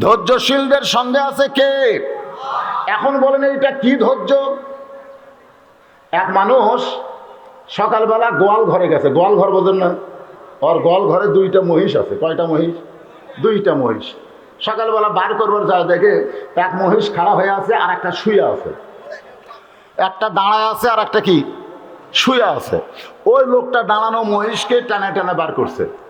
ধৈর্যশীলদের সঙ্গে আছে কে? এখন বলেন এইটা কি ধৈর্য? এক মানুষ সকালবেলা গোয়াল ঘরে গেছে। গোয়াল ঘর বোঝেন না? ওর গোয়াল ঘরে দুইটা মহিষ আছে। কয়টা মহিষ? দুইটা মহিষ। সকালবেলা বার করবার যা দেখে এক মহিষ খাড়া হয়ে আছে আর একটা শুয়ে আছে। একটা দাঁড়ায় আছে আর একটা কি? শুয়ে আছে। ওই লোকটা দাঁড়ানো মহিষকে টানে টানে বার করছে।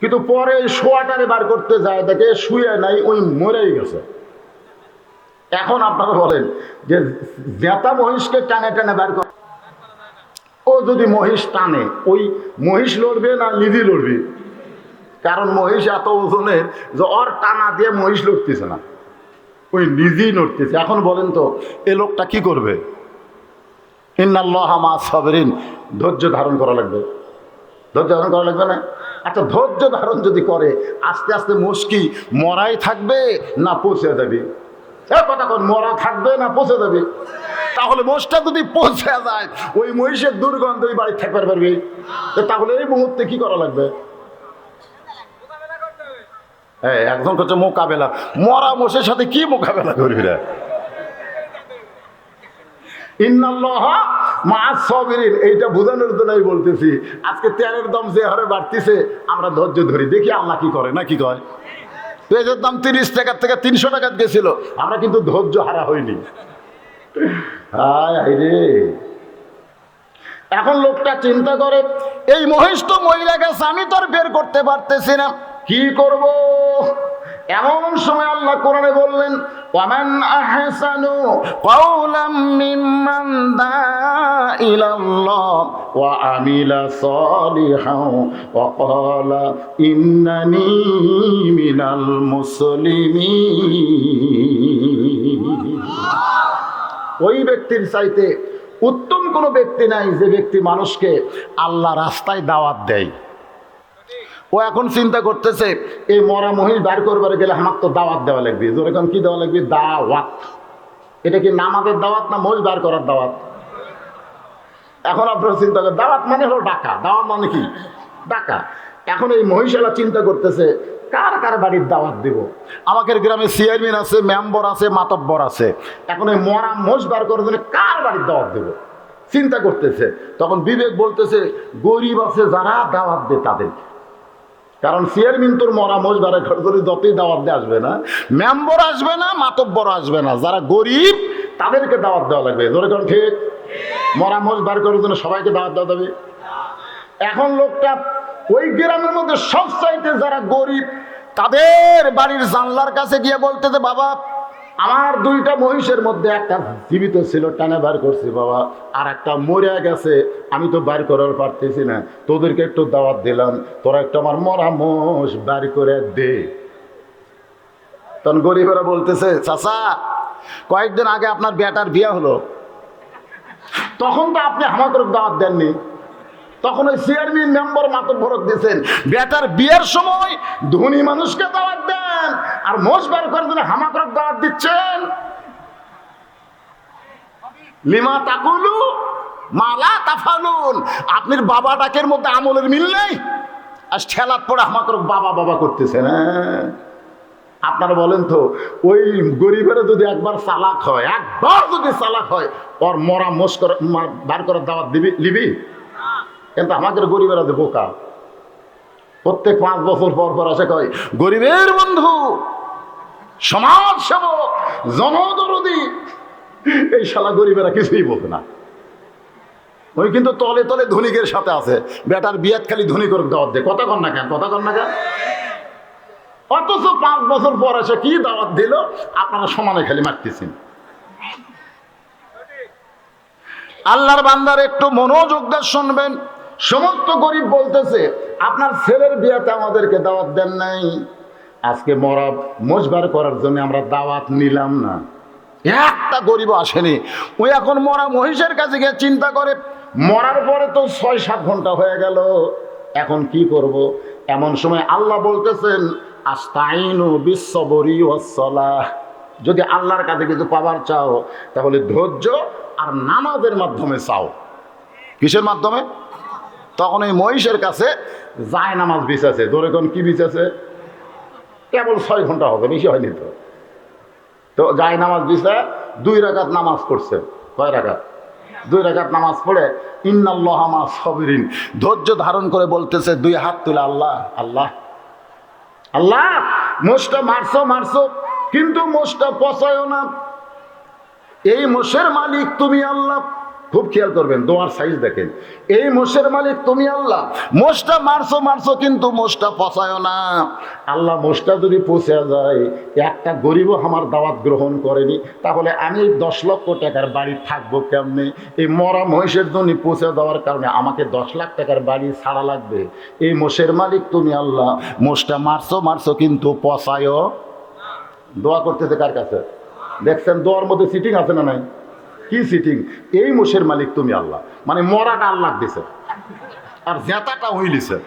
কিন্তু পরে শোয়াটারে বার করতে যায়, দেখে শুয়ে নাই ওই মরেই গেছে। এখন আপনারা বলেন যে জেতা মহিষকে টানে টানে বার কর। ও যদি মহিষ টানে, ওই মহিষ লড়বে না লিদি লড়বে? কারণ মহিষ এত ওজনের যে ওর টানা দিয়ে মহিষ লড়তেছে না। ওই নিজেই নড়তেছে এখন বলেন তো, এ লোকটা কি করবে? ইন্নাল্লাহ মা সাবরিন। ধৈর্য ধারণ করা লাগবে। ধৈর্য ধারণ করা লাগবে না? আচ্ছা ধৈর্য ধারণ যদি করে, আস্তে আস্তে মুশকি মরাই থাকবে না পৌঁছে যাবে। এ কথা কন, মরা থাকবে না পৌঁছে যাবে? তাহলে মোষটা যদি পৌঁছে যায়, ওই মহিষের দুর্গন্ধ ওই বাড়ি থাকতে পারবে তাহলে এই মুহূর্তে কি করা লাগবে? হ্যাঁ একজন করছে মোকাবেলা। মরা মোষের সাথে কি মোকাবেলা করবি রে? ইন্নাল্লাহ মা সবিরিন এইটা বোঝানোর বলতেছি, আজকে তেলের যে হারে বাড়তিছে, আমরা ধৈর্য ধরি, দেখি আল্লাহ কি করে, না কি পেঁয়াজের দাম তিরিশ টাকার থেকে তিনশো টাকা গেছিল, আমরা কিন্তু ধৈর্য হারা হইনি। রে। এখন লোকটা চিন্তা করে, এই মহিষ তো মহিলা গেছে আমি বের করতে পারতেছি না, কি করব? এমন সময় আল্লাহ কোরআনে বললেন, ওয়ামান আহসানু কাওলাম মিম্মান দা ইলাল্লাহ ওয়া আমিলা সালিহান ওয়া ক্বালা ইন্নানি মিনাল মুসলিমিন। ওই ব্যক্তির চাইতে উত্তম কোনো ব্যক্তি নাই যে ব্যক্তি মানুষকে আল্লাহ রাস্তায় দাওয়াত দেয়। ও এখন চিন্তা করতেছে, এই মরা মহিষ বার করবার গেলে আমার তো দাওয়াত দেওয়া লাগবে। যেরকম কি দেওয়া লাগবে? দাওয়াত। এটা কি নামাজের দাওয়াত না মহিষ বার করার দাওয়াত? এখন আপনারা চিন্তা করেন, দাওয়াত মানে হলো ডাকা। দাওয়াত মানে কি? ডাকা। এখন এই মহিষালা চিন্তা করতেছে, কার কার বাড়ির দাওয়াত দিব? আমাদের গ্রামে চেয়ারম্যান আছে মেম্বর আছে, মাতব্বর আছে। এখন এই মরা মোষ বার করার জন্য কার বাড়ির দাওয়াত দেব? চিন্তা করতেছে। তখন বিবেক বলতেছে, গরিব আছে যারা দাওয়াত দে তাদের। কারণ চেয়ারম্যান তোর মরা মোষ ধরে যতই দাওয়াত দিয়ে আসবে না, মেম্বর আসবে না, মাতব্বর আসবে না। যারা গরিব, তাদেরকে দাওয়াত দেওয়া লাগবে। ধরে কারণ ঠিক? মরা মোষ বার করার জন্য সবাইকে দাওয়াত দেওয়া যাবে। এখন লোকটা ওই গ্রামের মধ্যে সব চাইতে যারা গরিব, তাদের বাড়ির জানলার কাছে গিয়ে বলতে যে বাবা আমার দুইটা মহিষের মধ্যে একটা জীবিত ছিল, টানে বার করছি, বাবা। আর একটা মরে গেছে, আমি তো বার করার পারতেছি না। তোদেরকে একটু দাওয়াত দিলাম, তোরা একটু আমার মরা মোষ বার করে দে। তখন গরিবেরা বলতেছে, চাচা, কয়েকদিন আগে আপনার বেটার বিয়ে হলো। তখন তো আপনি আমাকে দাওয়াত দেননি। তখন ওই চেয়ারম্যান মেম্বার মাত্র ভরত দিয়েছেন, বেটার বিয়ের সময় ধনী মানুষকে দাওয়াত দেন আর মোষ বার করার জন্য হামাকরক দাওয়াত দিচ্ছেন। লিমা তাকুলু মালা তাফালুন। আপনার বাবা ডাকের মধ্যে আমলের মিল নেই। আর ঠেলাত পরে আমাকে বাবা বাবা করতেছেন হ্যাঁ? আপনারা বলেন তো, ওই গরিবের যদি একবার চালাক হয়, একবার যদি চালাক হয়, ওর মরা করে বার করার দাওয়াত দিবি লিবি? কিন্তু আমাদের গরিবেরা যে বোকা। প্রত্যেক পাঁচ বছর পর পর আসে কয়, গরিবের বন্ধু সমাজ সেবক জনদরদি, এই শালা গরিবেরা কিছুই বোঝে না। ওই কিন্তু তলে তলে ধনিকের সাথে আছে। বেটার বিয়াত খালি ধনী করে দাওয়াত দেয় কথা কন না কেন? কথা কন না কেন? অথচ পাঁচ বছর পর এসে কি দাওয়াত দিল? আপনারা সমানে খালি মারতেছেন। আল্লাহর বান্দার একটু মনোযোগ শুনবেন। সমস্ত গরিব বলতেছে, আপনার ছেলের বিয়েতে আমাদেরকে দাওয়াত দেন নাই। আজকে মরা, মজবার করার জন্য আমরা দাওয়াত নিলাম না। একটা গরিব আসেনি। ওই এখন মরা মহিষের কাছে গিয়ে চিন্তা করে, মরার পরে তো ছয়, সাত ঘণ্টা হয়ে গেল। এখন কি করব? এমন সময় আল্লাহ বলতেছেন, আস্তাইনু বিশ্ববরি ওয়াসসালাহ। যদি আল্লাহর কাছে কিছু পাবার চাও, তাহলে ধৈর্য আর নামাজের মাধ্যমে চাও। কিসের মাধ্যমে? তখন এই মহিষের কাছে যায় নামাজ বিছাছে ধরে কোন কি বিছাছে কেবল ছয় ঘণ্টা হবে, বেশি হয়নি তো। তো যাই নামাজ দিছে দুই রাকাত নামাজ পড়ছে। কয় রাকাত? দুই রাকাত নামাজ পড়ে ইন্নাল্লাহামা সবিরিন। ধৈর্য ধারণ করে বলতেছে, দুই হাত তুলে আল্লাহ আল্লাহ আল্লাহ, মোষটা মারছো মারছো, কিন্তু মোষটা পচায়ও না। এই মোষের মালিক তুমি আল্লাহ খুব খেয়াল করবেন, দোয়ার সাইজ দেখেন। এই মোষের মালিক তুমি আল্লাহ। মোষটা মারছো মারছো, কিন্তু মোষটা পচায় না। আল্লাহ, মোষটা যদি পচে যায়, একটা গরিবও আমার দাওয়াত গ্রহণ করেনি, তাহলে আমি দশ লক্ষ টাকার বাড়ি থাকব কেমনে? এই মরা মহিষের জন্য পচে দেওয়ার কারণে আমাকে দশ লাখ টাকার বাড়ি ছাড়া লাগবে। এই মোষের মালিক তুমি আল্লাহ। মোষটা মারছো মারছো, কিন্তু পচায়ও দোয়া করতেছে কার কাছে? দেখছেন, দোয়ার মধ্যে সিটিং আছে না নাই? কি সিটিং এই মোষের মালিক তুমি আল্লাহ। মানে মরাটা আল্লাহ দিছে। আর জেতাটা হইলিছে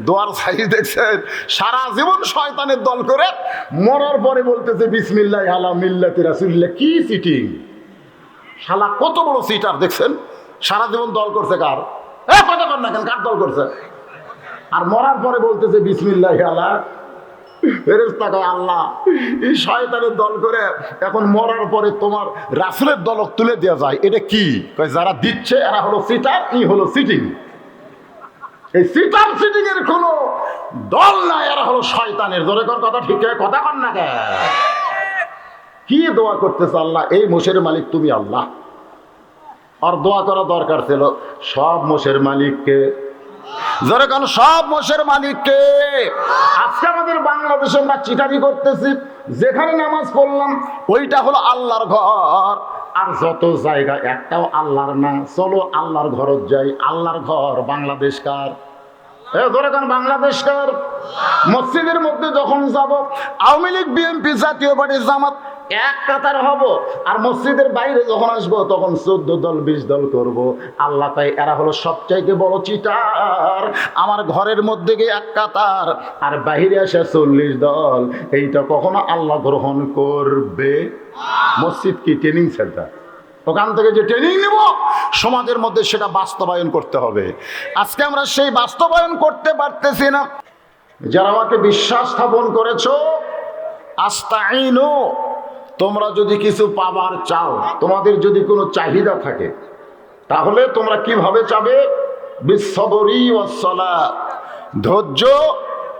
দোয়ার সাইজ দেখছেন, সারা জীবন শয়তানের দল করে মরার পরে বলতেছে, বিসমিল্লাহ আলা মিল্লাতি রাসুলিল্লাহ। কি সিটিং শালা কত বড় সিটার দেখছেন? সারা জীবন দল করছে কার? এ, কথা কর না কেন, কার দল করছে? আর মরার পরে বলতেছে, বিসমিল্লাহ আলা ফেরেস্তা আল্লাহ, এই শয়তানের দল করে এখন মরার পরে তোমার রাসুলের দলক তুলে দেওয়া যায়। এটা কি? যারা দিচ্ছে, এরা হলো সিটার, ই হলো সিটিং এই সিটার সিটিং এর কোনো দল নাই, এরা হলো শয়তানের। জোরে কর কথা ঠিক কথা কর না কে? কি দোয়া করতেছে আল্লাহ? এই মোষের মালিক তুমি আল্লাহ। আর দোয়া করা দরকার ছিল, সব মোষের মালিককে জোরে কোন সব মোষের মালিককে। আজকে আমাদের বাংলাদেশে আমরা চিটারি করতেছি যেখানে নামাজ পড়লাম ওইটা হলো আল্লাহর ঘর। আর যত জায়গা একটাও আল্লাহর না। চলো আল্লাহর ঘরত যাই। আল্লাহর ঘর বাংলাদেশ কার? এ ধরে বাংলাদেশকার মসজিদের মধ্যে যখন যাব আওয়ামী লীগ বিএনপি জাতীয় পার্টি জামাত এক কাতার হব আর মসজিদের বাইরে যখন আসব, তখন চোদ্দ দল, বিশ দল করব। আল্লাহ তাই, এরা হলো সবচাইতে বড় চিটার। আমার ঘরের মধ্যে গিয়ে এক কাতার, আর বাইরে আসে চল্লিশ দল। এইটা কখনো আল্লাহ গ্রহণ করবে? মসজিদ কি ট্রেনিং সেন্টার ওখান থেকে যে ট্রেনিং নেব, সমাজের মধ্যে সেটা বাস্তবায়ন করতে হবে। আজকে আমরা সেই বাস্তবায়ন করতে পারতেছি না। যারা আমাকে বিশ্বাস স্থাপন করেছ, আস্তাইনো। তোমরা যদি কিছু পাবার চাও, তোমাদের যদি কোনো চাহিদা থাকে, তাহলে তোমরা কীভাবে চাবে? ধৈর্য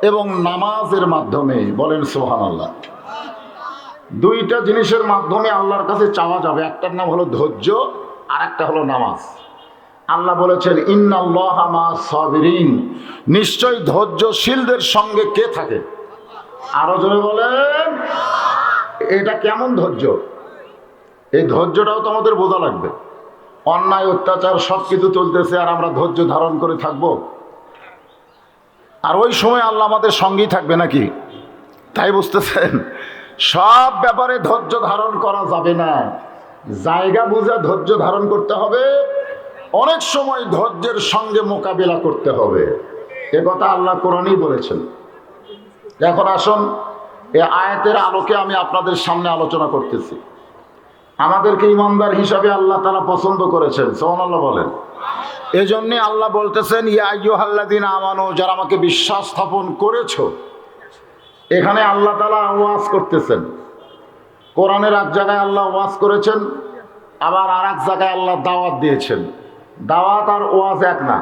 এবং নামাজের মাধ্যমে। বলেন সোহান আল্লাহ দুইটা জিনিসের মাধ্যমে আল্লাহর কাছে চাওয়া যাবে। একটার নাম হলো ধৈর্য আর একটা হলো নামাজ। আল্লাহ বলেছেন ইন্নাল্লাহামা সাবিরিন। নিশ্চয় ধৈর্যশীলদের সঙ্গে কে থাকে? আরও জোরে বলেন। এটা কেমন ধৈর্য? এই ধৈর্যটাও তো আমাদের বোঝা লাগবে। অন্যায়, অত্যাচার সব কিছু চলতেছে আর আমরা ধৈর্য ধারণ করে থাকব। আর ওই সময় আল্লাহ আমাদের সঙ্গেই থাকবে নাকি? তাই বুঝতেছেন? সব ব্যাপারে ধৈর্য ধারণ করা যাবে না। জায়গা বুঝে ধৈর্য ধারণ করতে হবে। অনেক সময় ধৈর্যের সঙ্গে মোকাবিলা করতে হবে। এ কথা আল্লাহ কোরআনই বলেছেন। এখন আসুন এ আয়াতের আলোকে আমি আপনাদের সামনে আলোচনা করতেছি। আমাদেরকে ইমানদার হিসাবে আল্লাহ তারা পছন্দ করেছেন সোহান আল্লাহ বলেন। এজন্যে আল্লাহ বলতেছেন, ইয়া আল্লাদিন আমানো, যারা আমাকে বিশ্বাস স্থাপন করেছ, এখানে আল্লাহ তালা ওয়াজ করতেছেন। কোরআনের এক জায়গায় আল্লাহ ওয়াজ করেছেন, আবার আর এক জায়গায় আল্লাহ দাওয়াত দিয়েছেন। দাওয়াত আর ওয়াজ এক না।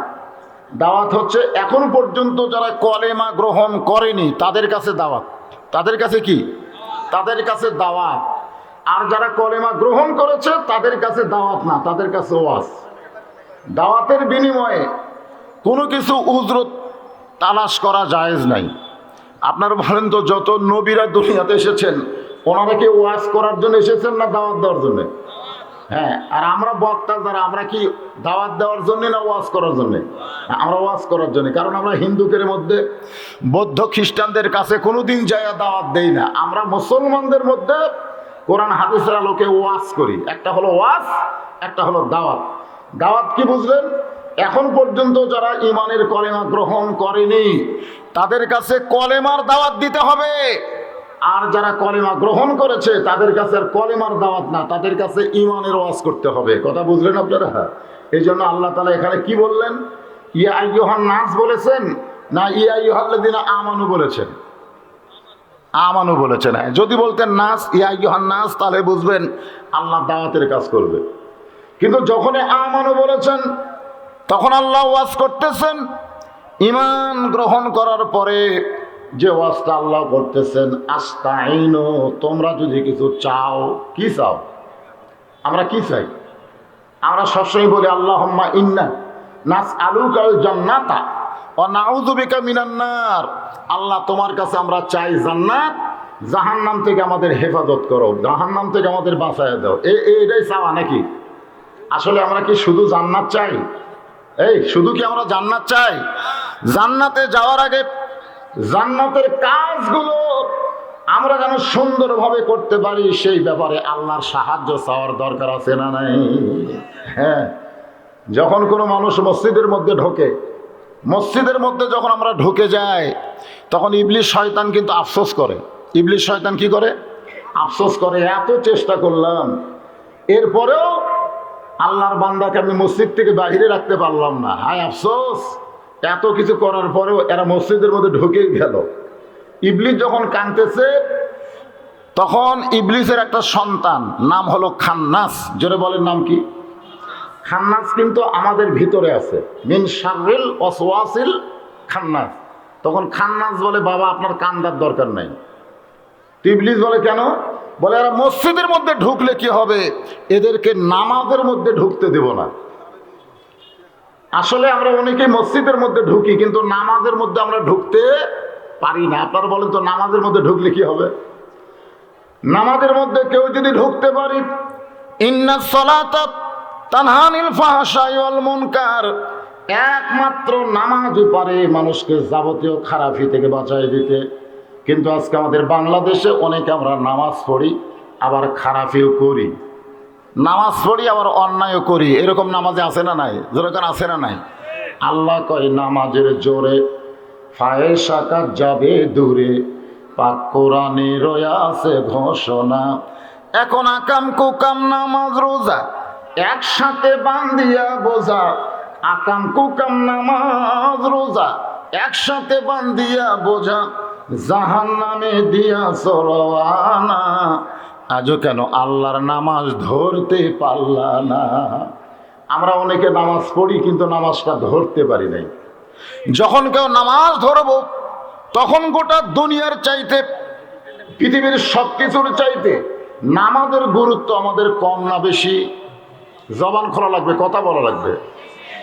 দাওয়াত হচ্ছে, এখন পর্যন্ত যারা কলেমা গ্রহণ করেনি, তাদের কাছে দাওয়াত। তাদের কাছে কি? তাদের কাছে দাওয়াত। আর যারা কলেমা গ্রহণ করেছে, তাদের কাছে দাওয়াত না, তাদের কাছে ওয়াজ। দাওয়াতের বিনিময়ে কোনো কিছু উজরত তালাশ করা জায়েজ নাই। আপনার বলেন তো, যত নবীরা দুনিয়াতে এসেছেন, ওনারা কি ওয়াজ করার জন্য এসেছেন না দাওয়াত দেওয়ার জন্য? হ্যাঁ আর আমরা বক্তা যারা, আমরা কি দাওয়াত দেওয়ার জন্য না ওয়াজ করার জন্য? আমরা ওয়াজ করার জন্য, কারণ আমরা হিন্দুদের মধ্যে, বৌদ্ধ খ্রিস্টানদের কাছে কোনোদিন যাইয়া দাওয়াত দেই না। আমরা মুসলমানদের মধ্যে কোরআন, হাদিসের আলোকে ওয়াজ করি। একটা হলো ওয়াজ, একটা হলো দাওয়াত। দাওয়াত কি বুঝলেন? এখন পর্যন্ত যারা ইমানের কলেমা গ্রহণ করেনি, তাদের কাছে কলেমার দাওয়াত দিতে হবে। আর যারা কলেমা গ্রহণ করেছে, তাদের কাছে আর কলেমার দাওয়াত না, তাদের কাছে ইমানের ওয়াজ করতে হবে। কথা বুঝলেন আপনারা? হ্যাঁ। এই জন্য আল্লাহ তালা এখানে কি বললেন? ইয়া আইয়ুহান নাস বলেছেন না ইয়া আইয়ুহাল্লাদিনা আমানু বলেছেন? আমানু বলেছেন হ্যাঁ। যদি বলতেন নাস, ইয়া ইউহান নাস, তাহলে বুঝবেন আল্লাহ দাওয়াতের কাজ করবে। কিন্তু যখনই আমানু বলেছেন, তখন আল্লাহ ওয়াজ করতেছেন। ইমান গ্রহণ করার পরে যে ওয়াজটা আল্লাহ করতেছেন, আস্তাইনো, তোমরা যদি কিছু চাও, কি চাও? আমরা কি চাই? আমরা সবসময় বলি আল্লাহ নাস আলু কাল জান্নাতা ও নাউজুবিকা মিনান্নার আল্লাহ তোমার কাছে আমরা চাই জান্নাত, জাহান্নাম থেকে আমাদের হেফাজত করো, জাহান্নাম থেকে আমাদের বাঁচায় দাও। এ এ- এটাই চাওয়া নাকি? আসলে আমরা কি শুধু জান্নাত চাই? এই, শুধু কি আমরা জান্নাত চাই? জান্নাতে যাওয়ার আগে জান্নাতের কাজগুলো আমরা যেন সুন্দরভাবে করতে পারি, সেই ব্যাপারে আল্লাহর সাহায্য চাওয়ার দরকার আছে না নাই? হ্যাঁ যখন কোনো মানুষ মসজিদের মধ্যে ঢোকে, মসজিদের মধ্যে যখন আমরা ঢুকে যাই, তখন ইবলিশ শয়তান কিন্তু আফসোস করে। ইবলিশ শয়তান কি করে? আফসোস করে, এত চেষ্টা করলাম, এরপরেও আল্লাহর বান্দাকে আমি মসজিদ থেকে বাইরে রাখতে পারলাম না। হায় আফসোস! এত কিছু করার পরেও এরা মসজিদের মধ্যে ঢুকেই গেল। ইবলিস যখন কাঁদতেছে, তখন ইবলিসের একটা সন্তান, নাম হলো খান্নাস। জোরে বলেন নাম কি? খান্নাস কিন্তু আমাদের ভিতরে আছে। মিন শারিল ওয়াসওয়াসিল খান্নাস। তখন খান্নাস বলে, বাবা, আপনার কান্দার দরকার নাই। ইবলিস বলে, কেন? বলে, এরা মসজিদের মধ্যে ঢুকলে কি হবে? এদেরকে নামাজের মধ্যে ঢুকতে দেব না। আসলে আমরা অনেকেই মসজিদের মধ্যে ঢুকি, কিন্তু নামাজের মধ্যে আমরা ঢুকতে পারি না। আপনারা বলেন তো, নামাজের মধ্যে ঢুকলে কি হবে? নামাজের মধ্যে কেউ যদি ঢুকতে পারি সলাতা একমাত্র নামাজই পারে মানুষকে যাবতীয় খারাপি থেকে বাঁচাই দিতে। কিন্তু আজকে আমাদের বাংলাদেশে অনেকে আমরা নামাজ পড়ি, আবার খারাপিও করি। নামাজ পড়ি, আবার অন্যায়ও করি। এরকম নামাজে আছে না নাই? যেরকম আছে না নাই? আল্লাহ কয়, নামাজের জোরে ফায়ে সাকাত যাবে দূরে। পাক কোরআনে রয়া আছে ঘোষণা। এখন আকাম কুকাম নামাজ রোজা, একসাথে বান্দিয়া বোঝা। আকাম কুকাম নামাজ রোজা, একসাথে বান্দিয়া বোঝা। জাহান নামে দিয়া সরওয়ানা। আজও কেন? আল্লাহর নামাজ ধরতে পারলা না। আমরা অনেকে নামাজ পড়ি, কিন্তু নামাজটা ধরতে পারি নাই। যখন কেউ নামাজ ধরবো, তখন গোটা দুনিয়ার চাইতে, পৃথিবীর সব কিছুর চাইতে নামাজের গুরুত্ব আমাদের কম না বেশি? জবান খোলা লাগবে, কথা বলা লাগবে।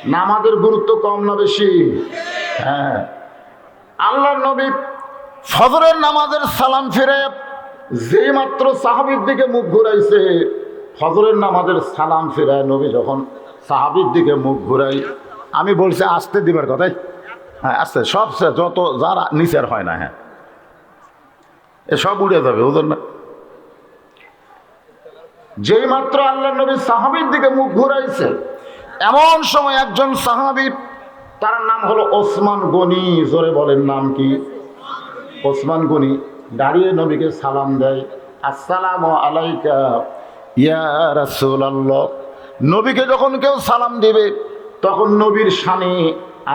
নামাজের গুরুত্ব কম না বেশি? হ্যাঁ। আল্লাহ নবী ফজরের নামাজের সালাম ফিরে যে মাত্র সাহাবির দিকে মুখ ঘুরাইছে, ফজরের নামাজের সালাম ফিরায় নবী যখন সাহাবির দিকে মুখ ঘুরাই, আমি বলছি, আসতে দিবার কথাই? হ্যাঁ আসতে। সব যত যারা নিচের হয় না হ্যাঁ। এ সব উড়ে যাবে ওদের না। যেই মাত্র আল্লাহ নবী সাহাবির দিকে মুখ ঘুরাইছে, এমন সময় একজন সাহাবি, তার নাম হলো ওসমান গনি, জোরে বলেন নাম কি? ওসমান গনি। দাঁড়িয়ে নবীকে সালাম দেয়, আসসালাম আলাইকা ইয়া রাসূলুল্লাহ। নবীকে যখন কেউ সালাম দিবে, তখন নবীর শানে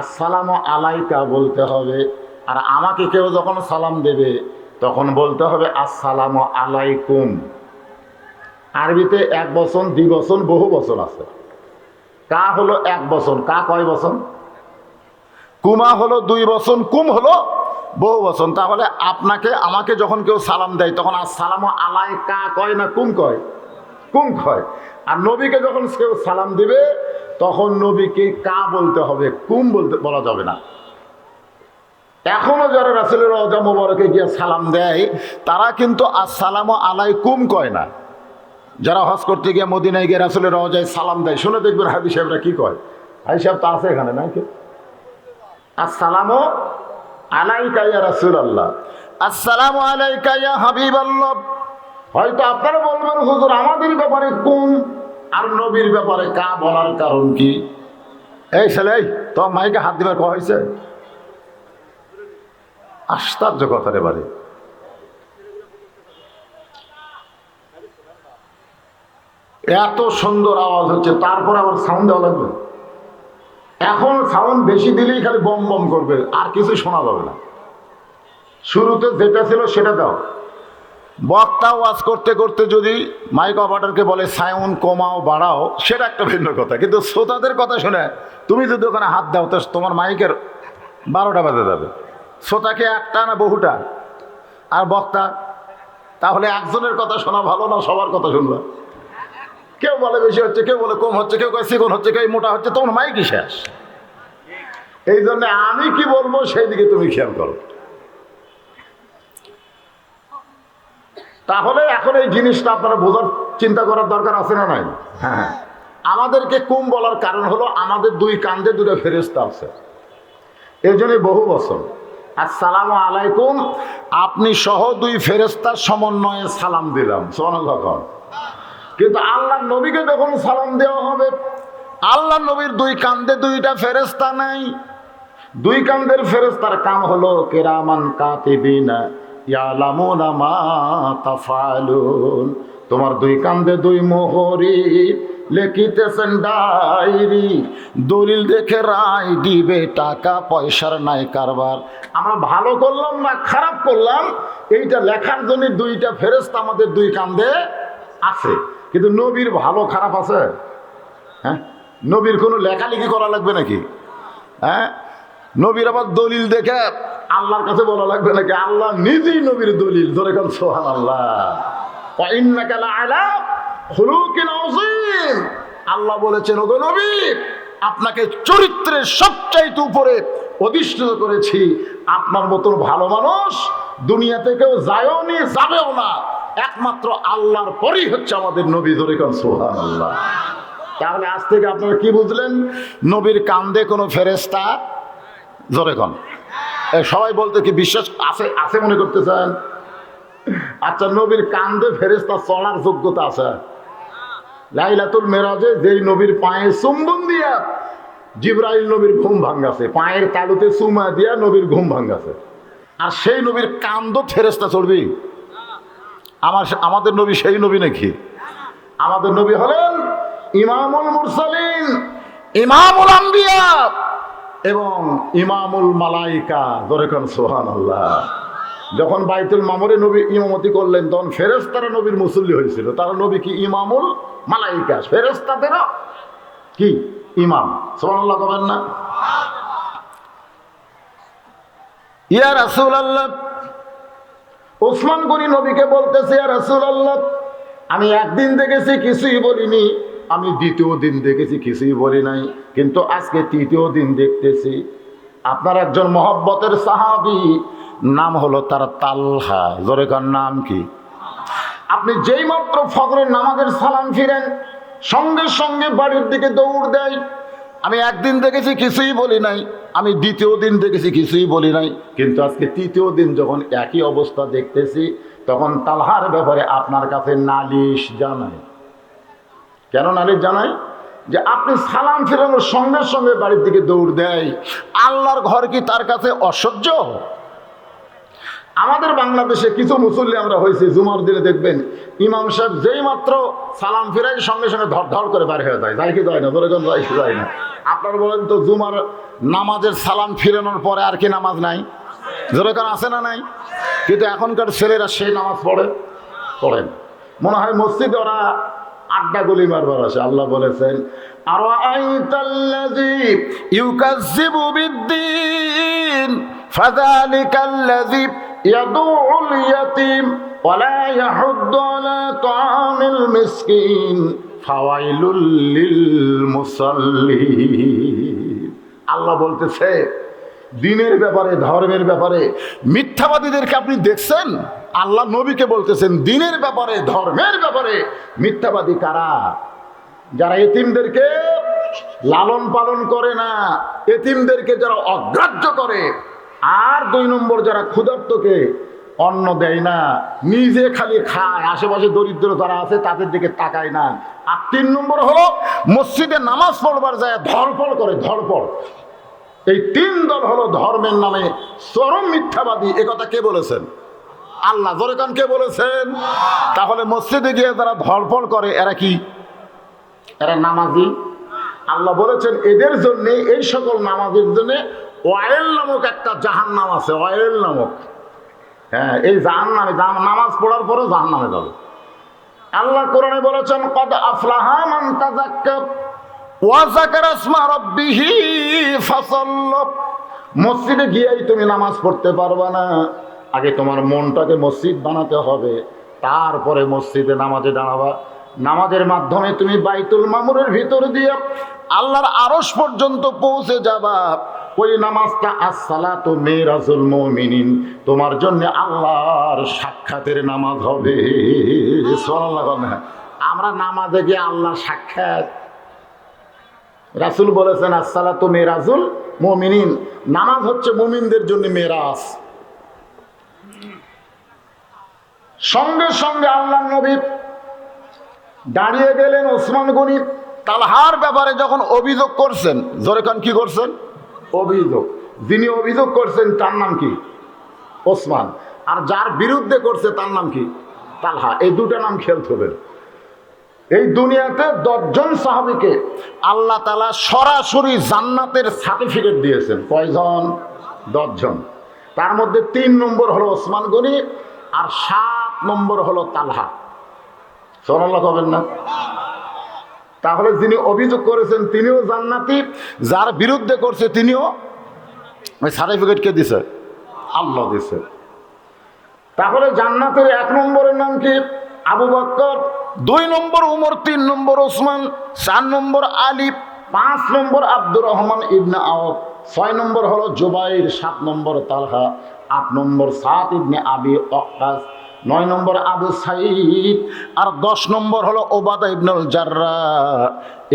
আসসালাম আলাইকা বলতে হবে। আর আমাকে কেউ যখন সালাম দেবে, তখন বলতে হবে, আসসালাম আলাইকুম। আরবিতে এক বছর দুই বছর বহু বছর আছে। কা হলো এক বছর কা কয় বছর কুমা হলো দুই বছর কুম হলো বহু বছর তাহলে আপনাকে, আমাকে যখন কেউ সালাম দেয়, তখন আর সালাম আলাই কা কয় না কুম কয়? কুম কয়। আর নবীকে যখন কেউ সালাম দিবে, তখন নবীকে কা বলতে হবে, কুম বলতে, বলা যাবে না। এখনও যারা রাসেলের রজা মোবারকে গিয়ে সালাম দেয়, তারা কিন্তু আর সালাম আলাই কুম কয় না। যারা হজ করতে গিয়ে মদিনায় গিয়ে রাসুলের রজায় সালাম দেয়, শুনে দেখবেন হাদি সাহেবরা কি কয়? হাদি সাহেব তো আছে এখানে নাকি আসসালামু আলাইকা ইয়া রাসূল আল্লাহ আসসালামু আলাইকা ইয়া হাবিব আল্লাহ হয়তো আপনারা বলবেন, হুজুর, আমাদের ব্যাপারে কোন আর নবীর ব্যাপারে কা বলার কারণ কি? এই ছেলে তোমার মাইকে হাত দিবার কয়া হয়েছে আশ্চর্য কথা রে বাড়ি। এত সুন্দর আওয়াজ হচ্ছে, তারপর আবার সাউন্ড দেওয়া লাগবে? এখন সাউন্ড বেশি দিলেই খালি বম বম করবে, আর কিছু শোনা যাবে না। শুরুতে যেটা ছিল সেটা দাও। বক্তা ওয়াজ করতে করতে যদি মাইক অপারেটরকে বলে সায়ন কমাও, বাড়াও, সেটা একটা ভিন্ন কথা। কিন্তু শ্রোতাদের কথা শুনে তুমি যদি ওখানে হাত দাও, তো তোমার মাইকের বারোটা বাজে যাবে। শ্রোতাকে একটা না বহুটা? আর বক্তা, তাহলে একজনের কথা শোনা ভালো না সবার কথা শুনবা? কেউ বলে বেশি হচ্ছে, কেউ বলে কম হচ্ছে, কেউ কয় চিকন হচ্ছে, কেউ মোটা হচ্ছে তোমার মাইকই শেষ? এই জন্য আমি কি বলব সেই দিকে তুমি খেয়াল করো। তাহলে এখন এই জিনিসটা আপনারা বোঝার চিন্তা করার দরকার আছে না নাই? হ্যাঁ আমাদেরকে কুম বলার কারণ হলো আমাদের দুই কান্দে দুটো ফেরেস্তা আছে। এই জন্যই বহু বছর। আসসালামু আলাইকুম। আপনি সহ দুই ফেরেস্তার সমন্বয়ে সালাম দিলাম। যখন কিন্তু আল্লাহ নবীকে যখন সালাম দেওয়া হবে, আল্লাহ নবীর দুই কান্দে দুইটা ফেরেস্তা নাই। দুই কান্দের ফেরেস্তার কাম হলো, কেরামান কাতিবিনা ইয়ালামুনা তোমার দুই কান্দে দুই মোহরি, লেখিতেছেন ডায়েরি। দলিল দেখে রায় দিবে টাকা, পয়সার নাই কারবার। আমরা ভালো করলাম না, খারাপ করলাম, এইটা লেখার জন্য দুইটা ফেরেস্তা আমাদের দুই কান্দে আছে। কিন্তু নবীর ভালো, খারাপ আছে? হ্যাঁ? নবীর কোনো লেখালেখি করা লাগবে নাকি? হ্যাঁ? নবীর আবার দলিল দেখে আল্লাহর কাছে বলা লাগবে নাকি? আল্লাহ নিজেই নবীর দলিল। ধরে কাল সোহান আল্লাহ আল্লাহ বলেছেন, ওগো নবী, আপনাকে চরিত্রের সবচাইতে উপরে অধিষ্ঠিত করেছি। আপনার মতন ভালো মানুষ দুনিয়াতে কেউ যায়ও নি, যাবেও না। একমাত্র আল্লাহর পরই হচ্ছে আমাদের নবী ধরে সোহান আল্লাহ তাহলে আজ থেকে আপনারা কি বুঝলেন? নবীর কান্দে কোনো ফেরেস্তা জোরে কন। সবাই বলতে কি বিশ্বাস আছে আছে মনে করতে করতেছেন? আচ্ছা নবীর কান্দে ফেরেস্তা চলার যোগ্যতা আছে। লাইলাতুল মেরাজে যেই নবীর পায়ে চুম্বন দিয়া জিব্রাইল নবীর ঘুম ভাঙ্গাছে পায়ের তালুতে চুমা দিয়া নবীর ঘুম ভাঙ্গাছে আর সেই নবীর কান্দ ফেরেস্তা চলবি আমার আমাদের নবী সেই নবী নাকি? আমাদের নবী হলেন ইমামুল মুরসালিন, ইমামুল আম্বিয়া এবং ইমামুল মালাইকা। দরেখান সোহান আল্লাহ যখন বাইতুল মামরে নবী ইমামতি করলেন, তখন ফেরেস্তারা নবীর মুসল্লি হয়েছিল। তারা নবী কি ইমামুল মালাইকা? ফেরেস্তাদেরও কি? ইমাম। সোহান আল্লাহ না? ইয়া রাসুল আল্লাহ ওসমান গনি নবীকে বলতেছে রাসুল আল্লাহ আমি একদিন দেখেছি, কিছুই বলিনি। আমি দ্বিতীয় দিন দেখেছি, কিছুই বলি নাই। কিন্তু আজকে তৃতীয় দিন দেখতেছি, আপনার একজন মহব্বতের সাহাবি, নাম হলো তার তালহা। জোরেকার নাম কি? আপনি যেই মাত্র ফজরের নামাজের সালাম ফিরেন, সঙ্গে সঙ্গে বাড়ির দিকে দৌড় দেয়। আমি একদিন দেখেছি, কিছুই বলি নাই। আমি দ্বিতীয় দিন দেখেছি, কিছুই বলি নাই। কিন্তু আজকে তৃতীয় দিন যখন একই অবস্থা দেখতেছি, তখন তালহার ব্যাপারে আপনার কাছে নালিশ জানাই। কেন নালিশ জানাই? যে আপনি সালাম ফিরানোর সঙ্গে সঙ্গে বাড়ির দিকে দৌড় দেয়। আল্লাহর ঘর কি তার কাছে অসহ্য? আমাদের বাংলাদেশে কিছু মুসল্লি আমরা হয়েছি, জুমার দিনে দেখবেন, ইমাম সাহেব যেই মাত্র সালাম ফিরাই সঙ্গে সঙ্গে ধর করে বার হয়ে যায়। যায় কি যায় না? ধরে কোন যায় কি যায় না? আপনার বলেন তো, জুমার নামাজের সালাম ফিরানোর পরে আর কি নামাজ নাই? যেরকম আছে না নাই? কিন্তু এখনকার ছেলেরা সেই নামাজ পড়ে পড়েন মনে হয় মসজিদে ওরা আড্ডা গুলি মারবার আছে আল্লাহ বলেছেন আর ইউকাজিবু বিদ্দিন ফাযালিকাল্লাযী আল্লাহ বলতেছে, দিনের ব্যাপারে, ধর্মের ব্যাপারে, মিথ্যাবাদীদেরকে আপনি দেখছেন? আল্লাহ নবীকে বলতেছেন, দিনের ব্যাপারে, ধর্মের ব্যাপারে, মিথ্যাবাদী কারা? যারা এতিমদেরকে লালন পালন করে না, এতিমদেরকে যারা অগ্রাহ্য করে আর দুই নম্বর যারা ক্ষুধার্তকে অন্ন দেয় না, নিজে খালি খায়, আশেপাশে দরিদ্র যারা আছে তাদের দিকে তাকায় না। আর তিন নম্বর হলো, মসজিদে নামাজ পড়বার যায় ধরপড় করে ধরপড় এই তিন দল হলো ধর্মের নামে চরম মিথ্যাবাদী। একথা কে বলেছেন? আল্লাহ। জোরেকান কে বলেছেন? তাহলে মসজিদে গিয়ে যারা ধরপড় করে, এরা কি? এরা নামাজি। আল্লাহ বলেছেন, এদের জন্য, এই সকল নামাজের জন্য ওয়েল নামক একটা জাহান নাম আছে ওয়েল নামক। হ্যাঁ এই জাহান নামে নামাজ পড়ার পরে জাহান নামে যাবে। আল্লাহ কোরআনে বলেছেন, কদ আফলাহা মান তাযাক্কা ওয়া যাকারা ফাসাল্লা মসজিদে গিয়েই তুমি নামাজ পড়তে পারবে না। আগে তোমার মনটাকে মসজিদ বানাতে হবে, তারপরে মসজিদে নামাজে দাঁড়াবা। নামাজের মাধ্যমে তুমি বাইতুল মামুরের ভিতর দিয়ে আল্লাহর আরস পর্যন্ত পৌঁছে যাবা। ওই নামাজটা আসসালা তো মেরাজুল মমিনিন। তোমার জন্য আল্লাহর সাক্ষাতের নামাজ হবে। সোনাল্লাহ আমরা নামাজে গিয়ে আল্লাহর সাক্ষাৎ। রাসুল বলেছেন আসসালা তো মেরাজুল মমিনিন। নামাজ হচ্ছে মুমিনদের জন্য মেয়েরাজ সঙ্গে সঙ্গে আল্লাহ নবী দাঁড়িয়ে গেলেন ওসমান গনি তালহার ব্যাপারে যখন অভিযোগ করছেন, জোরে কি করছেন? অভিযোগ। যিনি অভিযোগ করছেন, তার নাম কি? ওসমান। আর যার বিরুদ্ধে করছে, তার নাম কি? তালহা। এই দুটো নাম খেলতে হবে এই দুনিয়াতে দশজন সাহাবিকে আল্লাহ তালা সরাসরি জান্নাতের সার্টিফিকেট দিয়েছেন। কয়জন? দশজন। তার মধ্যে তিন নম্বর হলো ওসমান গনি, আর সাত নম্বর হলো তালহা। সোনাল্লাহ হবেন না? তাহলে যিনি অভিযোগ করেছেন তিনিও জান্নাতি, যার বিরুদ্ধে করছে তিনিও ওই সার্টিফিকেট কে দিছে? আল্লাহ দিছে। তাহলে জান্নাতের এক নম্বরের নাম কি? আবু বক্কর, দুই নম্বর উমর, তিন নম্বর ওসমান, চার নম্বর আলী, পাঁচ নম্বর আব্দুর রহমান ইবনে আওফ, ছয় নম্বর হলো জুবাইর, সাত নম্বর তালহা, আট নম্বর সাত ইবনে আবি অক্কাস নয় নম্বর আবু সাইদ, আর দশ নম্বর হলো ওবাদা ইবনুল জাররা।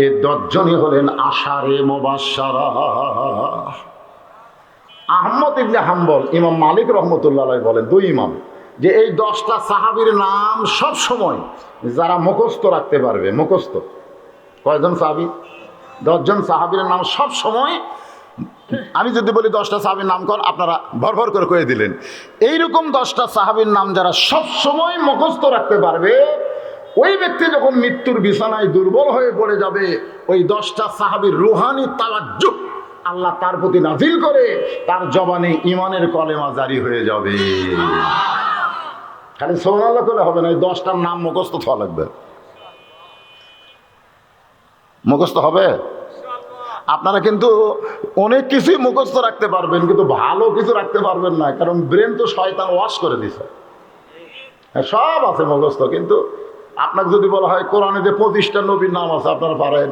এই দশজনই হলেন আশারে মোবাসারা আহমদ ইবনে হাম্বল, ইমাম মালিক রহমতুল্লাহ বলেন, দুই ইমাম, যে এই দশটা সাহাবির নাম সব সময় যারা মুখস্থ রাখতে পারবে, মুখস্থ। কয়জন সাহাবি? দশজন সাহাবির নাম সব সময় আমি যদি বলি দশটা সাহাবির নাম কর, আপনারা ভর ভর করে কয়ে দিলেন। এইরকম দশটা সাহাবির নাম যারা সব সময় মুখস্থ রাখতে পারবে, ওই ব্যক্তি যখন মৃত্যুর বিছানায় দুর্বল হয়ে পড়ে যাবে, ওই দশটা সাহাবির রুহানি তাওয়াজ্জুহ আল্লাহ তার প্রতি নাজিল করে, তার জবানে ইমানের কলেমা জারি হয়ে যাবে। খালি সোনাল্লাহ করে হবে না, এই দশটার নাম মুখস্থ হওয়া লাগবে। মুখস্থ হবে? আপনারা কিন্তু অনেক কিছুই মুখস্থ রাখতে পারবেন কিন্তু ভালো কিছু রাখতে পারবেন না কারণ ব্রেন তো শয়তান ওয়াশ করে দিছে। হ্যাঁ, সব আছে মুখস্থ কিন্তু আপনাকে যদি বলা হয় কোরআনে যে পঁচিশটা নবীর নাম আছে আপনারা পারেন।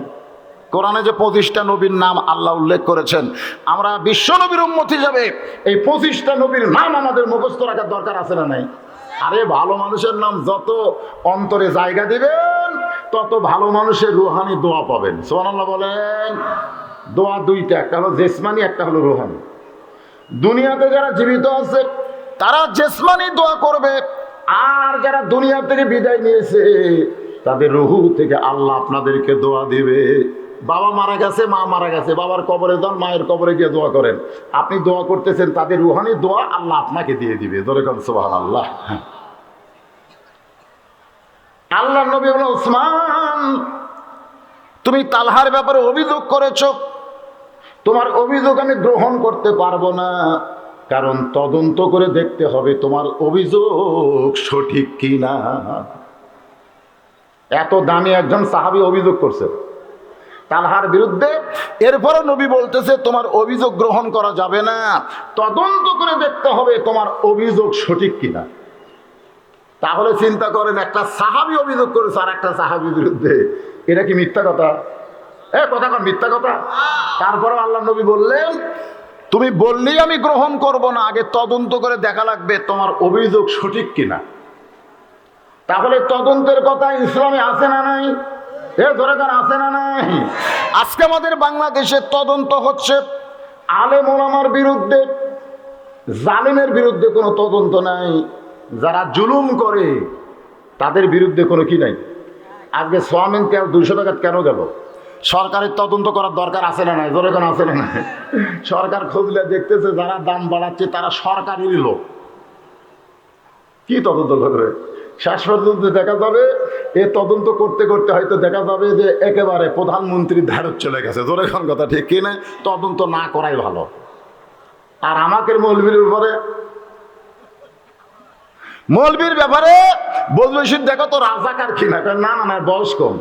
কোরআনে যে পঁচিশটা নবীর নাম আল্লাহ উল্লেখ করেছেন আমরা বিশ্ব নবীর উন্মতি যাবে এই পঁচিশটা নবীর নাম আমাদের মুখস্থ রাখার দরকার আছে না নাই? আরে ভালো মানুষের নাম যত অন্তরে জায়গা দিবেন তত ভালো মানুষের রুহানি দোয়া পাবেন। সোহানাল্লাহ বলেন। দোয়া দুইটা, একটা হলো জেসমানি, একটা হলো রুহানি। দুনিয়াতে যারা জীবিত আছে, তারা জেসমানি দোয়া করবে। আর যারা দুনিয়া থেকে বিদায় নিয়েছে, তাদের রুহু থেকে আল্লাহ আপনাদেরকে দোয়া দিবে। বাবা মারা গেছে, মা মারা গেছে, বাবার কবরে যান, মায়ের কবরে গিয়ে দোয়া করেন। আপনি দোয়া করতেছেন, তাদের রুহানি দোয়া আল্লাহ আপনাকে দিয়ে দিবে। ধরে কন সোহান আল্লাহ আল্লাহ নবী বলে ওসমান, তুমি তালহার ব্যাপারে অভিযোগ করেছ তোমার অভিযোগ আমি গ্রহণ করতে পারব না। কারণ তদন্ত করে দেখতে হবে তোমার অভিযোগ সঠিক কি না এত দামি একজন সাহাবি অভিযোগ করছে। তালহার বিরুদ্ধে এরপরে নবী বলতেছে, তোমার অভিযোগ গ্রহণ করা যাবে না। তদন্ত করে দেখতে হবে তোমার অভিযোগ সঠিক কিনা। তাহলে চিন্তা করেন, একটা সাহাবি অভিযোগ করেছে আর একটা সাহাবির বিরুদ্ধে। এটা কি মিথ্যা কথা? এ, কথা কর মিথ্যা কথা। তারপরে আল্লাহ নবী বললেন, তুমি বললেই আমি গ্রহণ করব না, আগে তদন্ত করে দেখা লাগবে তোমার অভিযোগ সঠিক কিনা। তাহলে তদন্তের কথা ইসলামে আছে না নাই? এ, ধরে কার আছে না নাই? আজকে আমাদের বাংলাদেশে তদন্ত হচ্ছে আলেম ওলামার বিরুদ্ধে, জালিমের বিরুদ্ধে কোনো তদন্ত নাই। যারা জুলুম করে, তাদের বিরুদ্ধে কোনো কি নাই? আজকে সোয়ামিন তেল দুইশো টাকা কেন গেল? সরকারের তদন্ত করার দরকার আছে না নাই? জোরে আছে না নাই? সরকার খুঁজলে দেখতেছে যারা দাম বাড়াচ্ছে, তারা সরকারি লোক। কি তদন্ত করবে? শেষ পর্যন্ত দেখা যাবে, এ তদন্ত করতে করতে হয়তো দেখা যাবে যে একেবারে প্রধানমন্ত্রীর ধারত চলে গেছে। জোরে কথা, ঠিক কিনা তদন্ত না করাই ভালো। আর আমাকে মৌলবীর ব্যাপারে মৌলবীর ব্যাপারে বলবে দেখো তো রাজাকার কিনা না না না, বয়স কম।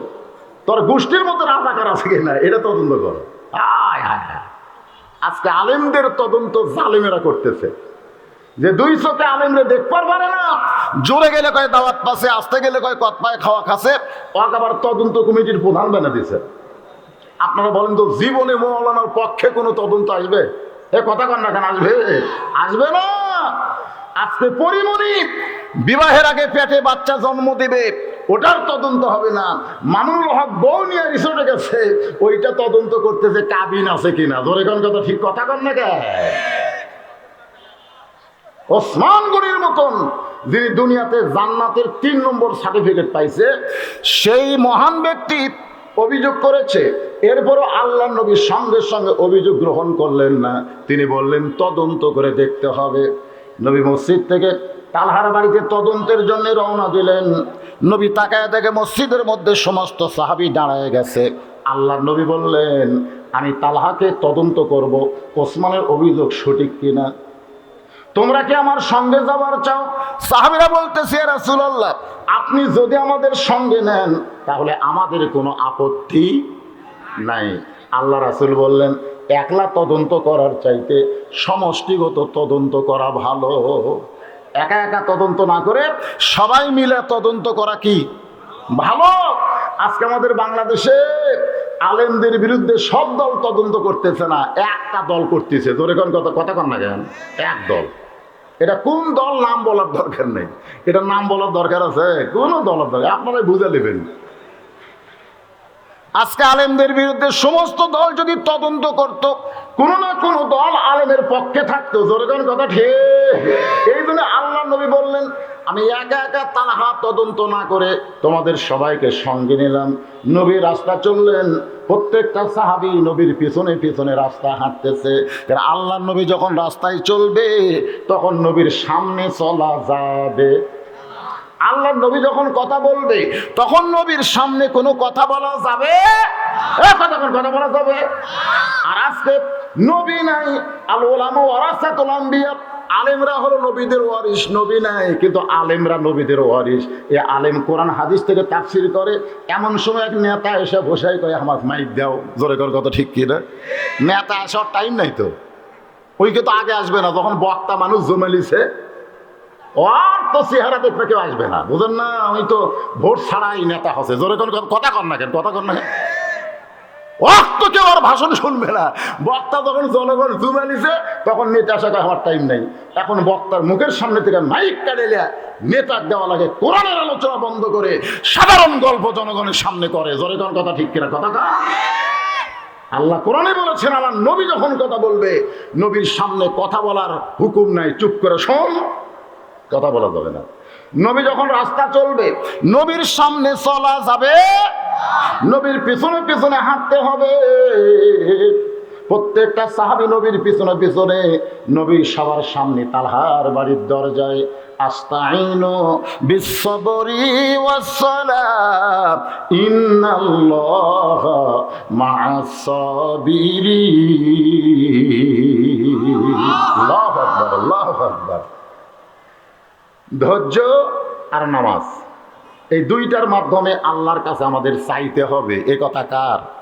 তোর গোষ্ঠীর মতো রাজাকার আছে কিনা? এটা তদন্ত করো। হায় আজকে আলেমদের তদন্ত জালেমেরা করতেছে। যে দুই চোখে আলেমরে দেখবার পারে না, জোরে গেলে কয় দাওয়াত পাশে আসতে গেলে কয় কত পায়ে খাওয়া খাসে ওকে আবার তদন্ত কমিটির প্রধান বানা দিছে। আপনারা বলেন তো, জীবনে মৌলানার পক্ষে কোনো তদন্ত আসবে? এ কথা কন না কেন, আসবে? আসবে না। আজকে পরিমণি বিবাহের আগে পেটে বাচ্চা জন্ম দেবে, ওটার তদন্ত হবে না। মামুনুল হক বউ নিয়ে রিসোর্টে গেছে, ওইটা তদন্ত করতেছে, কাবিন আছে কিনা? ধরে কোন কথা, ঠিক কথা কন না কে ওসমান গনির মতন যিনি দুনিয়াতে জান্নাতের তিন নম্বর সার্টিফিকেট পাইছে, সেই মহান ব্যক্তি অভিযোগ করেছে, এরপরও আল্লাহ নবী সঙ্গে সঙ্গে অভিযোগ গ্রহণ করলেন না। তিনি বললেন, তদন্ত করে দেখতে হবে। নবী মসজিদ থেকে তালহার বাড়িতে তদন্তের জন্য রওনা দিলেন। নবী তাকায় দেখে মসজিদের মধ্যে সমস্ত সাহাবি দাঁড়ায় গেছে। আল্লাহ নবী বললেন, আমি তালহাকে তদন্ত করব, ওসমানের অভিযোগ সঠিক কিনা? তোমরা কি আমার সঙ্গে যাবার চাও? সাহাবিরা বলতেছে রাসূলুল্লাহ, আপনি যদি আমাদের সঙ্গে নেন, তাহলে আমাদের কোনো আপত্তি নাই। আল্লাহ রাসূল বললেন, একলা তদন্ত করার চাইতে সমষ্টিগত তদন্ত করা ভালো। একা একা তদন্ত না করে সবাই মিলে তদন্ত করা কি? ভালো। আজকে আমাদের বাংলাদেশে আলেমদের বিরুদ্ধে সব দল তদন্ত করতেছে না, একটা দল করতেছে। তোর এখন কথা কথা কন না কেন? এক দল। এটা কোন দল নাম বলার দরকার নেই। এটা নাম বলার দরকার আছে? কোনো দলের দরকার আপনারাই বুঝে নেবেন। আজকে আলেমদের বিরুদ্ধে সমস্ত দল যদি তদন্ত করত, কোনো না কোনো দল আলেমের পক্ষে থাকতো। জোরগান কথা? ঠিক এই জন্য আল্লাহ নবী বললেন, আমি একা একা তালহা তদন্ত না করে তোমাদের সবাইকে সঙ্গে নিলাম। নবী রাস্তা চললেন। প্রত্যেকটা সাহাবি নবীর পিছনে পিছনে রাস্তা হাঁটতেছে। আল্লাহ নবী যখন রাস্তায় চলবে, তখন নবীর সামনে চলা যাবে। আল্লাহ নবী যখন কথা বলবে, তখন নবীর সামনে কোনো কথা বলা যাবে? কথা বলা যাবে? আর আজকে নবী নাই, আল ওলামা ওয়ারাসাতুল আম্বিয়া। আলেমরা হলো নবীদের ওয়ারিস নবী নাই, কিন্তু আলেমরা নবীদের ওয়ারিস এ আলেম কোরআন, হাদিস থেকে তাফসির করে, এমন সময় এক নেতা এসে বসাই করে আমার মাইক দাও। জোরে কর কথা ঠিক কি না নেতা আসার টাইম নাই তো। ওইকে তো আগে আসবে না, তখন বক্তা মানুষ জমেলিছে ওর তো চেহারা দেখবে কেউ আসবে না। বুঝেন না? আমি তো ভোট ছাড়াই নেতা হচ্ছে। জোরে কোন কথা কর না কেন? কথা কর না কেন? ওর তো কেউ আর ভাষণ শুনবে না। বক্তা যখন জনগণ জুমালিছে তখন নেতা আসা আমার টাইম নেই। এখন বক্তার মুখের সামনে থেকে মাইক কাটেলে নেতার দেওয়া লাগে, কোরআনের আলোচনা বন্ধ করে সাধারণ গল্প জনগণের সামনে করে। জোরে কোন কথা ঠিক কিনা? কথা আল্লাহ কোরআনে বলেছেন, আমার নবী যখন কথা বলবে, নবীর সামনে কথা বলার হুকুম নাই। চুপ করে শোন। কথা বলা যাবে না। নবী যখন রাস্তা চলবে, নবীর সামনে চলা যাবে, নবীর পিছনে পিছনে হাঁটতে হবে। প্রত্যেকটা সাহাবি নবীর পিছনে পিছনে নবী সবার সামনে তালহার বাড়ির দরজায়, আস্তাইনু ধৈর্য আর নামাজ। এই দুইটার মাধ্যমে আল্লাহর কাছে আমাদের চাইতে হবে। এ কথা কার?